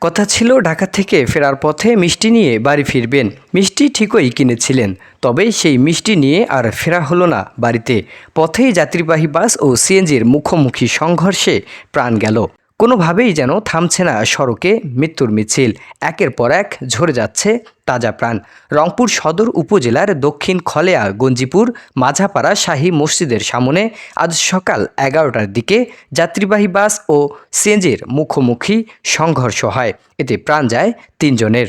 কথা ছিল ঢাকা থেকে ফেরার পথে মিষ্টি নিয়ে বাড়ি ফিরবেন। মিষ্টি ঠিকই কিনেছিলেন তবে সেই মিষ্টি নিয়ে আর ফেরা হলো না বাড়িতে। পথেই যাত্রীবাহী বাস ও সিএনজির মুখোমুখি সংঘর্ষে প্রাণ গেল। কোনোভাবেই যেন থামছে না সড়কে মৃত্যুর মিছিল। একের পর এক ঝরে যাচ্ছে তাজা প্রাণ। রংপুর সদর উপজেলার দক্ষিণ খলেয়া, গঞ্জিপুর, মাঝাপাড়া শাহী মসজিদের সামনে আজ সকাল এগারোটার দিকে যাত্রীবাহী বাস ও সেঞ্জের মুখোমুখি সংঘর্ষ হয়। এতে প্রাণ যায় তিনজনের।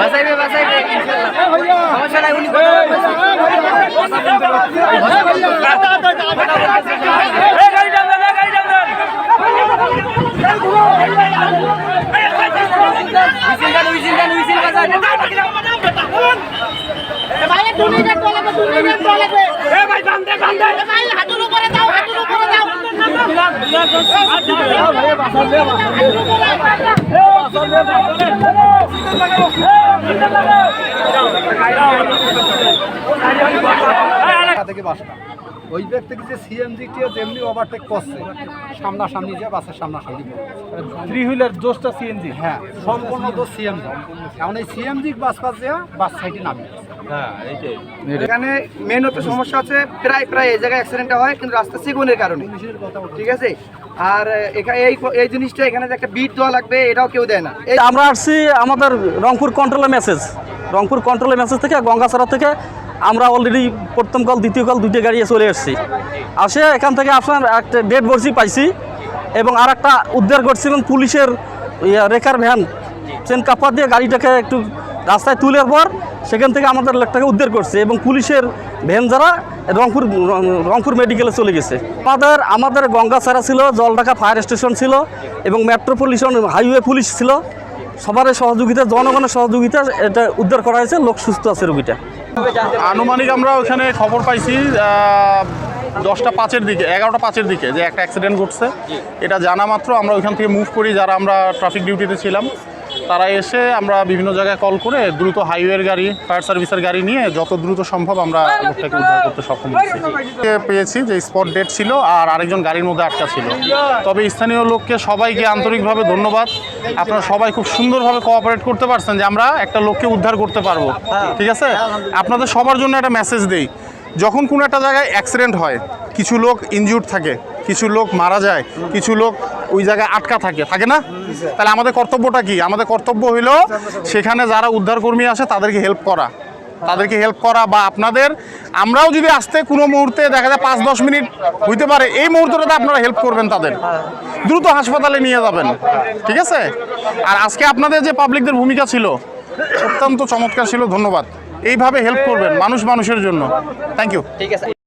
বাসাইবে বাসাইবে সমস্যা নাই উনি কথা বলবেন উইসিল থেকে বাসটা। ওই ব্যাগ থেকে যে সিএনজি টিও যেমনি ওভারটেক করছে। সামনাসামনি যে বাসের সামনাসামনি থ্রি হুইলার দোষটা সিএনজি হ্যাঁ সম্পূর্ণ দোষ সিএনজি এখন এই সিএনজি বাস পাস যে বাস সাইডে নামি এখানে মেন হচ্ছে সমস্যা হচ্ছে প্রায় প্রায় এই জায়গায় অ্যাক্সিডেন্টটা হয় কিন্তু রাস্তা সিগুনের কারণে। ঠিক আছে? আর এখানে এই এই জিনিসটা এখানে যে একটা বিট দেওয়া লাগবে এটাও কেউ দেয় না। এই আমরা আসছি আমাদের রংপুর কন্ট্রোলে মেসেজ রংপুর কন্ট্রোলে মেসেজ থেকে গঙ্গাছড়া থেকে আমরা অলরেডি প্রথম কল দ্বিতীয় কল দুইটা গাড়ি চলে এসেছি। আসে এখান থেকে আপনার একটা ডেড বসি পাইছি এবং আর একটা উদ্ধার করছিলেন পুলিশের রেখার ভ্যান চেন কাপড় দিয়ে গাড়িটাকে একটু রাস্তায় তুলের পর সেখান থেকে আমাদের লোকটাকে উদ্ধার করছে এবং পুলিশের ভ্যান যারা রংপুর রংপুর মেডিকেলে চলে গেছে। আমাদের আমাদের গঙ্গাছড়া ছিল, জলঢাকা ফায়ার স্টেশন ছিল এবং মেট্রোপলিশন হাইওয়ে পুলিশ ছিল। সবার সহযোগিতা, জনগণের সহযোগিতা, এটা উদ্ধার করা হয়েছে, লোক সুস্থ আছে রোগীটা। আনুমানিক আমরা ওখানে খবর পাইছি দশটা পাঁচের দিকে এগারোটা পাঁচের দিকে যে একটা অ্যাক্সিডেন্ট ঘটছে। এটা জানা মাত্র আমরা ওইখান থেকে মুভ করি যারা আমরা ট্রাফিক ডিউটিতে ছিলাম। তারা এসে আমরা বিভিন্ন জায়গায় কল করে দ্রুত হাইওয়ের গাড়ি ফায়ার সার্ভিসের গাড়ি নিয়ে যত দ্রুত সম্ভব আমরা লোকটাকে উদ্ধার করতে সক্ষম হয়েছি। পেয়েছি যে স্পট ডেট ছিল আর আরেকজন গাড়ির মধ্যে আটকা ছিল। তবে স্থানীয় লোককে সবাইকে আন্তরিকভাবে ধন্যবাদ। আপনারা সবাই খুব সুন্দরভাবে কোঅপারেট করতে পারছেন যে আমরা একটা লোককে উদ্ধার করতে পারব। ঠিক আছে? আপনাদের সবার জন্য একটা মেসেজ দেই। যখন কোনো একটা জায়গায় অ্যাক্সিডেন্ট হয়, কিছু লোক ইনজিউর্ড থাকে কিছু লোক মারা যায়, কিছু লোক ওই জায়গায় আটকা থাকে থাকে না? তাহলে আমাদের কর্তব্যটা কি? আমাদের কর্তব্য হইল সেখানে যারা উদ্ধারকর্মী আসে তাদেরকে হেল্প করা। তাদেরকে হেল্প করা বা আপনাদের, আমরাও যদি আসতে কোনো মুহূর্তে দেখা যায় পাঁচ, দশ মিনিট হইতে পারে, এই মুহূর্তটাতে আপনারা হেল্প করবেন তাদের। দ্রুত হাসপাতালে নিয়ে যাবেন, ঠিক আছে? আর আজকে আপনাদের যে পাবলিকদের ভূমিকা ছিল, অত্যন্ত চমৎকার ছিল, ধন্যবাদ। এইভাবে হেল্প করবেন মানুষ মানুষের জন্য। থ্যাংক ইউ ঠিক আছে